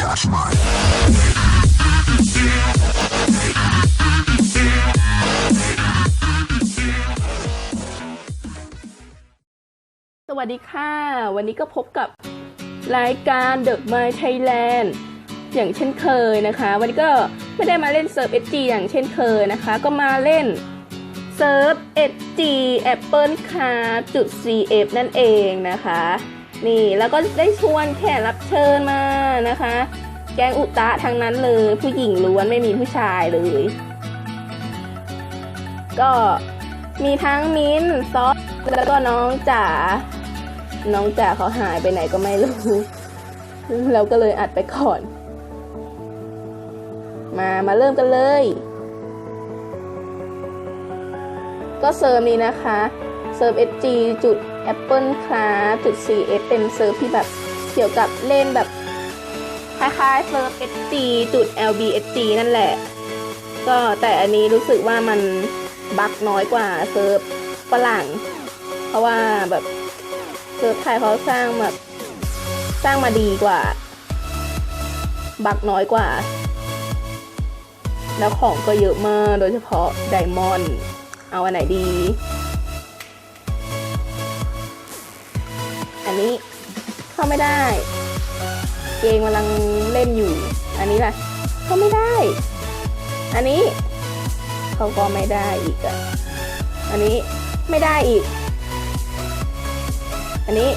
Touch mine. สวัสดีค่ะ วันนี้ก็พบกับรายการ The My Thailand อย่างเช่นเคยนะคะ วันนี้ก็ไม่ได้มาเล่นเซิร์ฟ SG อย่างเช่นเคยนะคะ ก็มาเล่นเซิร์ฟ SG Apple Car จุด CF นั่นเองนะคะ นี่แล้วก็ได้ชวนแขกรับเชิญมานะคะ แกงอุตะทั้งนั้นเลย ผู้หญิงล้วนไม่มีผู้ชายเลย ก็มีทั้งมิ้นซอสแล้วก็น้องจ๋าน้องจ๋าเขาหายไปไหนก็ไม่รู้เราก็เลยอัดไปก่อน มามาเริ่มกันเลย ก็เซิร์ฟนี้นะคะเซิร์ฟ SG จุด Apple Class จุด CF เป็นเซิร์ฟที่แบบเกี่ยวกับเล่นแบบคล้ายๆเซิร์ฟ SG จุด LB SG นั่นแหละ ก็แต่อันนี้รู้สึกว่ามันบักน้อยกว่าเซิร์ฟฝรั่ง เพราะว่าแบบเซิร์ฟไทยเขาสร้างแบบสร้างมาดีกว่า บักน้อยกว่า แล้วของก็เยอะมากโดยเฉพาะไดมอนด์เอาอันไหนดี นี้ เข้าไม่ได้ เกมกำลังเล่นอยู่ อันนี้ล่ะ เข้าไม่ได้ อันนี้ เขาก็ไม่ได้อีกอะอันนี้ไม่ได้อีก อันนี้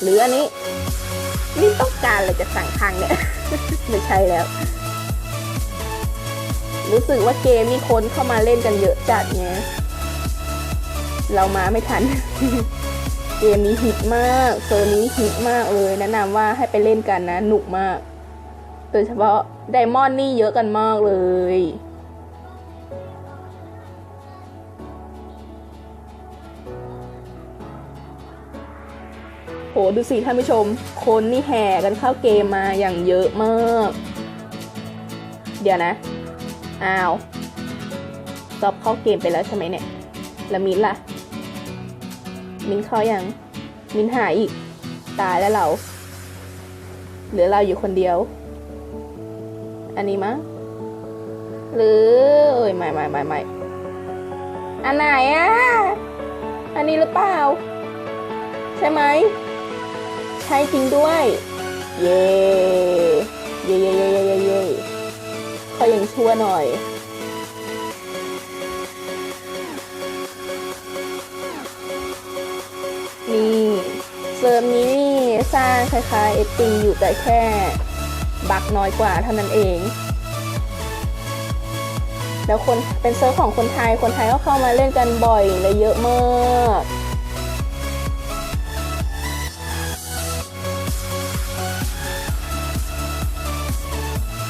หรืออันนี้ นี่ต้องการเลยจะสั่งครั้งเนี่ย ไม่ใช่แล้ว รู้สึกว่าเกมนี่คนเข้ามาเล่นกันเยอะจัดไงเรามาไม่ทัน เกมนี้ฮิตมากเซอร์นี้ฮิตมากเลย แนะนำว่าให้ไปเล่นกันนะหนุกมาก โดยเฉพาะไดมอนด์นี่เยอะกันมากเลยโหดูสิท่านผู้ชม คนนี่แห่กันเข้าเกมมาอย่างเยอะมาก เดี๋ยวนะ อ้าว ซอบเข้าเกมไปแล้วใช่ไหมเนี่ยล้วมินล่ะ มินเข้ายัง มินหายอีก ตายแล้วเรา เหลือเราอยู่คนเดียว อันนี้มั้ง หรือเอ้ยไม่ไม่ไม่ไม่อันไหนอะ อันนี้หรือเปล่า ใช่ไหม ใช่จริงด้วย เย่เย่เย่เย่เย่เย่เย่เขายังชั่วหน่อย เซิร์ฟนี้นี่สร้างคล้ายๆเอตีอยู่แต่แค่บักน้อยกว่าเท่านั้นเอง แล้วคนเป็นเซิร์ฟของคนไทย คนไทยก็เข้ามาเล่นกันบ่อยและเยอะมาก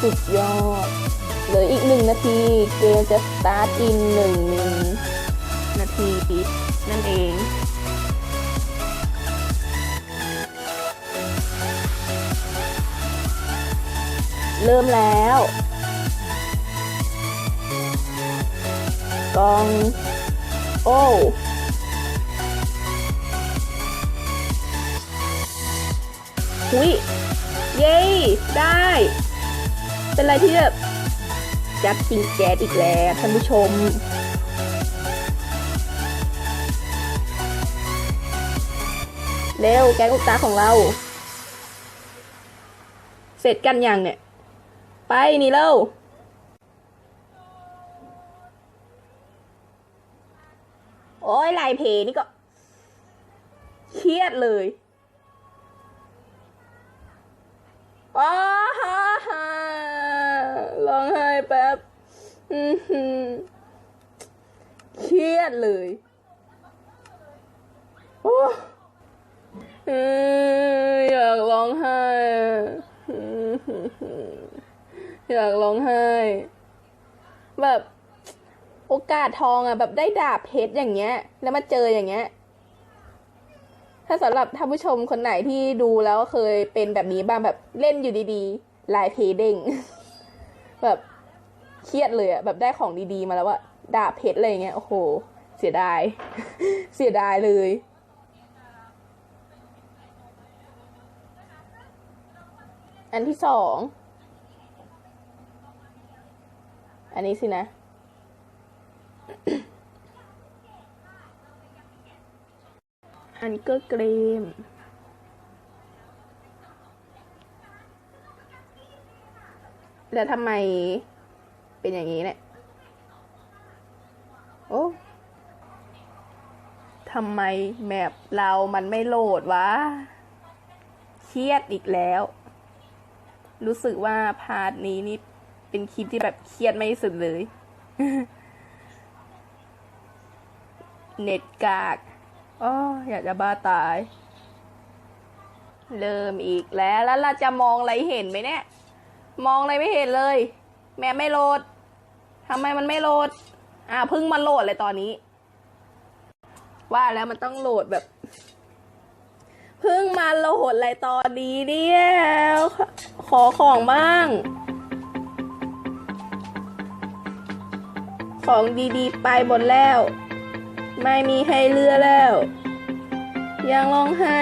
สุดยอดเหลืออีกหนึ่งนาทีเกมจะสตาร์ทอินหนึ่งนาทีนั่นเอง เริ่มแล้ว กอง โอ้หุยเย้ ได้ เป็นอะไรที่แบบจัดจริงแจ๊ดอีกแล้วท่านผู้ชม เร็วแกงอุกตาของเรา เสร็จกันยังเนี่ย ไปนี่เร็วโอ้ยลายเพนี่ก็ เครียดเลยอ้าฮ่าฮ่าร้องไห้แป๊บเครียดเลย โอ้เอ้ยอยากร้องไห้อะอื้อหือ อยากร้องไห้ แบบโอกาสทองอะแบบได้ดาบเพชรอย่างเงี้ย แล้วมาเจออย่างเงี้ย ถ้าสำหรับท่านผู้ชมคนไหนที่ดูแล้วเคยเป็นแบบนี้บ้างแบบเล่นอยู่ดีๆลายเพเด้งแบบเครียดเลยอะแบบได้ของดีๆมาแล้วอะดาบเพชรอะไรเงี้ยโอ้โห เสียดาย เสียดายเลยอันที่สอง อันนี้สินะ อันก็เกรมแล้วทำไมเป็นอย่างนี้เนี่ยโอ้ทำไมแมปเรามันไม่โหลดวะ เครียดอีกแล้ว รู้สึกว่าพาร์ทนี้นี่ เป็นคลิปที่แบบเครียดไม่สุดเลย เน็ตกากอ้ออยากจะบ้าตาย เริ่มอีกแล้ว แล้วเราจะมองอะไรเห็นไหมเนี่ย มองอะไรไม่เห็นเลย แม่ไม่โหลดทำไมมันไม่โหลด อ่าพิ่งมาโหลดเลยตอนนี้ ว่าแล้วมันต้องโหลดแบบเพิ่งมาโหลดอะไรตอนนี้เนี่ย ขอของบ้าง ของดีๆ ไปหมดแล้ว ไม่มีให้เลือแล้ว ยังร้องไห้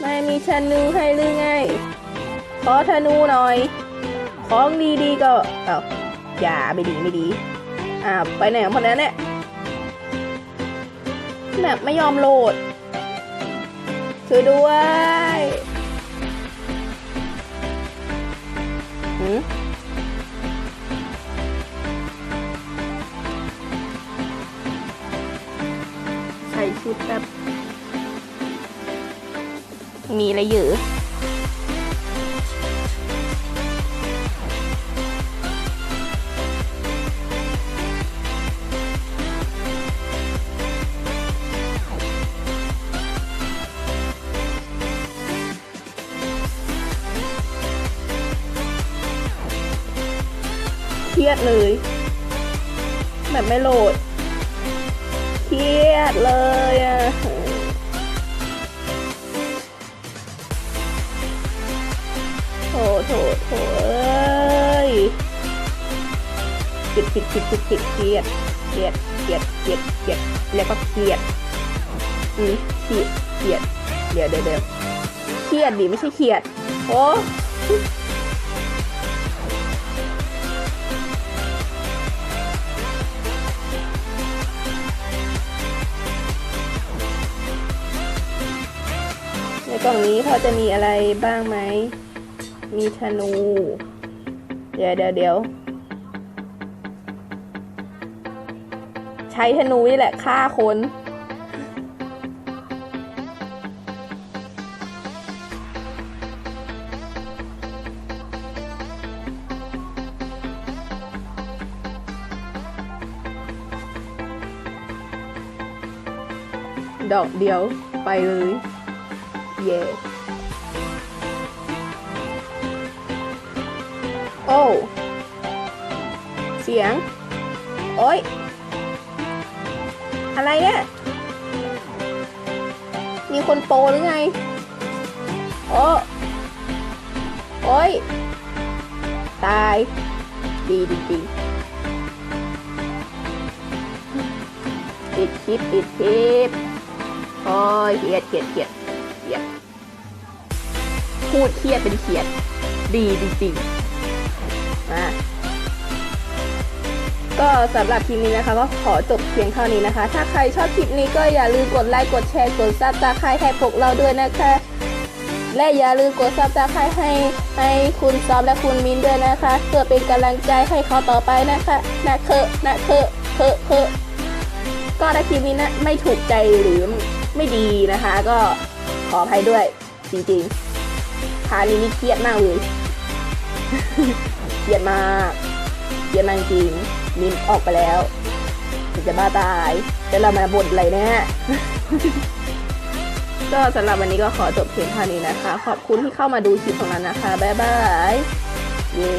ไม่มีธนูให้หรือไง ขอธนูหน่อย ของดีๆก็ เอาอย่าไม่ดีไม่ดี อ่าไปไหนหมดแล้วเนี่ยแบบไม่ยอมโหลดช่วยด้วยหืมุดแบบมีอะไรอยู่เครียดเลย แบบไม่โหลด เครียดเลยอะโถโถโถเอ้ยปิดปิดปิดปิดปิดเครียดเครียดเครียดเครียดเครียดแล้วก็เครียดอืมเครียดเครียดเดี๋ยวเดี๋ยวเดี๋ยวเครียดดิไม่ใช่เครียดโอ้ กล่องนี้พอจะมีอะไรบ้างไหม มีธนู เดี๋ยวเดี๋ยวเดี๋ยวใช้ธนูนี่แหละฆ่าคนดอกเดียวไปเลย เย่โอ้เสียง โอ้ย อะไรเนี่ย มีคนโปหรือไง โอ้โอ้ย ตาย ดีจริงๆปิดคลิปปิดคลิปโอ้ยเขียดเขียดเขียด ขียด พูดเครียดเป็นเขียด ดีจริงๆมาก็สำหรับคลิปนี้นะคะก็ขอจบเพียงเท่านี้นะคะ ถ้าใครชอบคลิปนี้ก็อย่าลืมกดไลค์กดแชร์กดซับสไครต์ให้พวกเราด้วยนะคะ และอย่าลืมกดซับสไครต์ให้ให้คุณซอมและคุณมินด้วยนะคะ เพื่อเป็นกำลังใจให้เขาต่อไปนะคะนะเคอะนะเคอะเคอะเคอะก็ถ้าคลิปนี้นะไม่ถูกใจหรือไม่ดีนะคะ ก็ ขออภัยด้วย จริงๆพานี้นี่เครียดมากเลยเครียดมากเครียดมากจริงมินออกไปแล้วจะบ้าตายแล้วเรามาบ่นอะไรเนี่ยก็สำหรับวันนี้ก็ขอจบเพียงเท่านี้นะคะ ขอบคุณที่เข้ามาดูคลิปของเรานะคะ บ๊ายบาย เย้